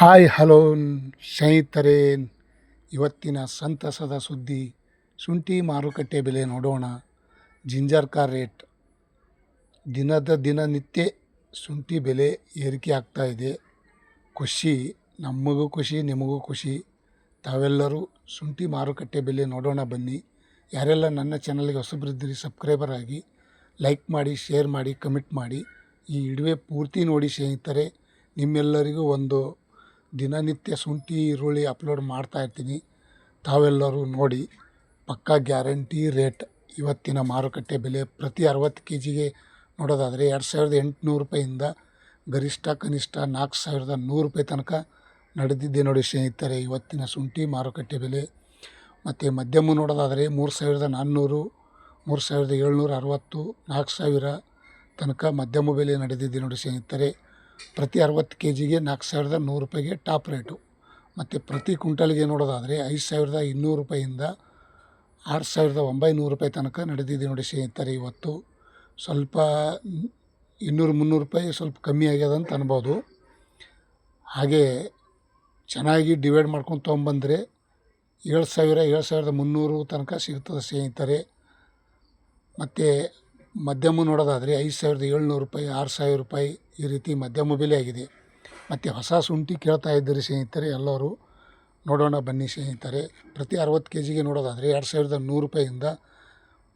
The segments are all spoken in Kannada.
ಹಾಯ್ ಹಲೋ ಸ್ನೇಹಿತರೇನ್ ಇವತ್ತಿನ ಸಂತಸದ ಸುದ್ದಿ, ಶುಂಠಿ ಮಾರುಕಟ್ಟೆ ಬೆಲೆ ನೋಡೋಣ. ಜಿಂಜರ್ ಕಾರ್ ರೇಟ್. ದಿನದ ದಿನನಿತ್ಯ ಶುಂಠಿ ಬೆಲೆ ಏರಿಕೆ ಆಗ್ತಾ ಇದೆ. ಖುಷಿ, ನಮಗೂ ಖುಷಿ, ನಿಮಗೂ ಖುಷಿ. ತಾವೆಲ್ಲರೂ ಶುಂಠಿ ಮಾರುಕಟ್ಟೆ ಬೆಲೆ ನೋಡೋಣ ಬನ್ನಿ. ಯಾರೆಲ್ಲ ನನ್ನ ಚಾನಲ್ಗೆ ಹೊಸಬರಿದ್ದೀರಿ, ಸಬ್ಸ್ಕ್ರೈಬರ್ ಆಗಿ ಲೈಕ್ ಮಾಡಿ, ಶೇರ್ ಮಾಡಿ, ಕಮೆಂಟ್ ಮಾಡಿ. ಈ ಇಡುವೆ ಪೂರ್ತಿ ನೋಡಿ ಸ್ನೇಹಿತರೆ, ನಿಮ್ಮೆಲ್ಲರಿಗೂ ಒಂದು ದಿನನಿತ್ಯ ಶುಂಠಿ, ಈರುಳ್ಳಿ ಅಪ್ಲೋಡ್ ಮಾಡ್ತಾ ಇರ್ತೀನಿ. ತಾವೆಲ್ಲರೂ ನೋಡಿ, ಪಕ್ಕಾ ಗ್ಯಾರಂಟಿ ರೇಟ್ ಇವತ್ತಿನ ಮಾರುಕಟ್ಟೆ ಬೆಲೆ ಪ್ರತಿ ಅರವತ್ತು ಕೆ ಜಿಗೆ ನೋಡೋದಾದರೆ ಎರಡು ಸಾವಿರದ ಎಂಟುನೂರು ರೂಪಾಯಿಂದ ಗರಿಷ್ಠ, ಕನಿಷ್ಠ ನಾಲ್ಕು ಸಾವಿರದ ನೂರು ರೂಪಾಯಿ ತನಕ ನಡೆದಿದ್ದೆ ನೋಡಿ ಸ್ನೇಹಿತರೆ ಇವತ್ತಿನ ಶುಂಠಿ ಮಾರುಕಟ್ಟೆ ಬೆಲೆ. ಮತ್ತು ಮಧ್ಯಮ ನೋಡೋದಾದರೆ ಮೂರು ಸಾವಿರದ ನಾನ್ನೂರು, ಮೂರು ಸಾವಿರದ ಏಳ್ನೂರ ಅರವತ್ತು, ನಾಲ್ಕು ಸಾವಿರ ತನಕ ಮಧ್ಯಮ ಬೆಲೆ ನಡೆದಿದೆ ನೋಡಿ ಸ್ನೇಹಿತರೆ. ಪ್ರತಿ ಅರವತ್ತು ಕೆ ಜಿಗೆ ನಾಲ್ಕು ಸಾವಿರದ ನೂರು ರೂಪಾಯಿಗೆ ಟಾಪ್ ರೇಟು. ಮತ್ತು ಪ್ರತಿ ಕ್ವಿಂಟಲ್ಗೆ ನೋಡೋದಾದರೆ ಐದು ಸಾವಿರದ ಇನ್ನೂರು ರೂಪಾಯಿಂದ ಆರು ಸಾವಿರದ ಒಂಬೈನೂರು ರೂಪಾಯಿ ತನಕ ನಡೆದಿದೆ ನೋಡಿ ಸ್ನೇಹಿತರೆ ಇವತ್ತು. ಸ್ವಲ್ಪ ಇನ್ನೂರು ಮುನ್ನೂರು ರೂಪಾಯಿ ಸ್ವಲ್ಪ ಕಮ್ಮಿ ಆಗ್ಯದ ಅಂತ ಅನ್ಬೋದು. ಹಾಗೆ ಚೆನ್ನಾಗಿ ಡಿವೈಡ್ ಮಾಡ್ಕೊಂಡು ತೊಗೊಂಬಂದರೆ ಏಳು ಸಾವಿರ, ಏಳು ಸಾವಿರದ ಮುನ್ನೂರು ತನಕ ಸಿಗ್ತದೆ ಸ್ನೇಹಿತರೆ. ಮತ್ತು ಮಧ್ಯಮ ನೋಡೋದಾದರೆ ಐದು ಸಾವಿರದ ಏಳ್ನೂರು ರೂಪಾಯಿ, ಆರು ಸಾವಿರ ರೂಪಾಯಿ ಈ ರೀತಿ ಮಧ್ಯಮ ಬೆಲೆ ಆಗಿದೆ. ಮತ್ತು ಹೊಸ ಶುಂಠಿ ಕೇಳ್ತಾ ಇದ್ದೀರಿ ಸ್ನೇಹಿತರೆ, ಎಲ್ಲರೂ ನೋಡೋಣ ಬನ್ನಿ ಸ್ನೇಹಿತರೆ. ಪ್ರತಿ ಅರವತ್ತು ಕೆ ಜಿಗೆ ನೋಡೋದಾದರೆ ಎರಡು ಸಾವಿರದ ನೂರು ರೂಪಾಯಿಂದ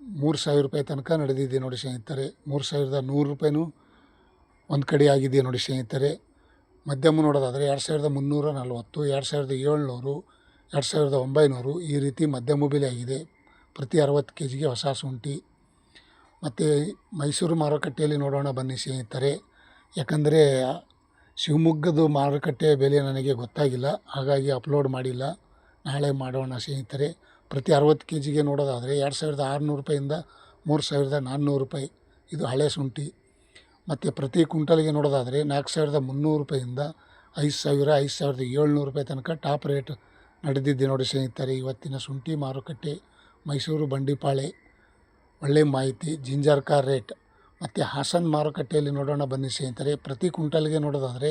ಮೂರು ಸಾವಿರ ರೂಪಾಯಿ ತನಕ ನಡೆದಿದೆ ನೋಡಿ ಸ್ನೇಹಿತರೆ. ಮೂರು ಸಾವಿರದ ನೂರು ರೂಪಾಯಿನೂ ಒಂದು ಕಡೆ ಆಗಿದೆ ನೋಡಿ ಸ್ನೇಹಿತರೆ. ಮಧ್ಯಮ ನೋಡೋದಾದರೆ ಎರಡು ಸಾವಿರದ ಮುನ್ನೂರ ನಲ್ವತ್ತು, ಎರಡು ಸಾವಿರದ ಏಳ್ನೂರು, ಎರಡು ಸಾವಿರದ ಒಂಬೈನೂರು ಈ ರೀತಿ ಮಧ್ಯಮ ಬೆಲೆ ಆಗಿದೆ. ಪ್ರತಿ ಅರವತ್ತು ಕೆ ಜಿಗೆ ಹೊಸ ಶುಂಠಿ ಮತ್ತು ಮೈಸೂರು ಮಾರುಕಟ್ಟೆಯಲ್ಲಿ ನೋಡೋಣ ಬನ್ನಿ ಸ್ನೇಹಿತರೆ. ಯಾಕಂದರೆ ಶಿವಮೊಗ್ಗದ ಮಾರುಕಟ್ಟೆ ಬೆಲೆ ನನಗೆ ಗೊತ್ತಾಗಿಲ್ಲ. ಹಾಗಾಗಿ ಅಪ್ಲೋಡ್ ಮಾಡಿಲ್ಲ. ನಾಳೆ ಮಾಡೋಣ ಸ್ನೇಹಿತರೆ. ಪ್ರತಿ ಅರವತ್ತು ಕೆ ಜಿಗೆ ನೋಡೋದಾದರೆ ಎರಡು ಸಾವಿರದ ಆರುನೂರು ರೂಪಾಯಿಂದ ಮೂರು ಸಾವಿರದ ನಾನ್ನೂರು ರೂಪಾಯಿ. ಇದು ಹಳೆ ಶುಂಠಿ. ಮತ್ತು ಪ್ರತಿ ಕುಂಟಲ್ಗೆ ನೋಡೋದಾದರೆ ನಾಲ್ಕು ಸಾವಿರದ ಮುನ್ನೂರು ರೂಪಾಯಿಂದ ಐದು ಸಾವಿರ, ಐದು ಸಾವಿರದ ಏಳ್ನೂರು ರೂಪಾಯಿ ತನಕ ಟಾಪ್ ರೇಟ್ ನಡೆದಿದ್ದೆ ನೋಡಿ ಸ್ನೇಹಿತರೆ. ಇವತ್ತಿನ ಶುಂಠಿ ಮಾರುಕಟ್ಟೆ ಮೈಸೂರು ಬಂಡಿಪಾಳೆ. ಒಳ್ಳೆಯ ಮಾಹಿತಿ, ಜಿಂಜರ್ ಕಾರ್ ರೇಟ್ ಮತ್ತು ಹಾಸನ ಮಾರುಕಟ್ಟೆಯಲ್ಲಿ ನೋಡೋಣ ಬನ್ನಿ ಸ್ನೇಹಿತರೆ. ಪ್ರತಿ ಕ್ವಿಂಟಲ್ಗೆ ನೋಡೋದಾದರೆ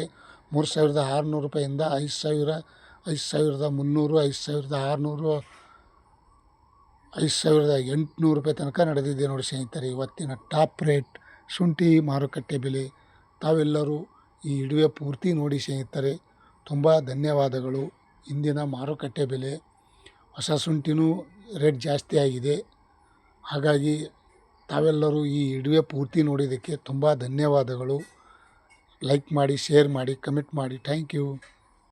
ಮೂರು ಸಾವಿರದ ಆರುನೂರು ರೂಪಾಯಿಂದ ಐದು ಸಾವಿರ, ಐದು ಸಾವಿರದ ಮುನ್ನೂರು, ಐದು ಸಾವಿರದ ಆರುನೂರು, ಐದು ಸಾವಿರದ ಎಂಟುನೂರು ರೂಪಾಯಿ ತನಕ ನಡೆದಿದೆ ನೋಡಿ ಸ್ನೇಹಿತರೆ. ಇವತ್ತಿನ ಟಾಪ್ ರೇಟ್ ಶುಂಠಿ ಮಾರುಕಟ್ಟೆ ಬೆಲೆ. ತಾವೆಲ್ಲರೂ ಈ ಇಡುವೆ ಪೂರ್ತಿ ನೋಡಿ ಸ್ನೇಹಿತರೆ. ತುಂಬ ಧನ್ಯವಾದಗಳು. ಇಂದಿನ ಮಾರುಕಟ್ಟೆ ಬೆಲೆ. ಹೊಸ ಶುಂಠಿನೂ ರೇಟ್ ಜಾಸ್ತಿ ಆಗಿದೆ. ಹಾಗಾಗಿ ತಾವೆಲ್ಲರೂ ಈ ಇಡುವೆ ಪೂರ್ತಿ ನೋಡಿದ್ದಕ್ಕೆ ತುಂಬ ಧನ್ಯವಾದಗಳು. ಲೈಕ್ ಮಾಡಿ, ಶೇರ್ ಮಾಡಿ, ಕಮೆಂಟ್ ಮಾಡಿ. Thank you.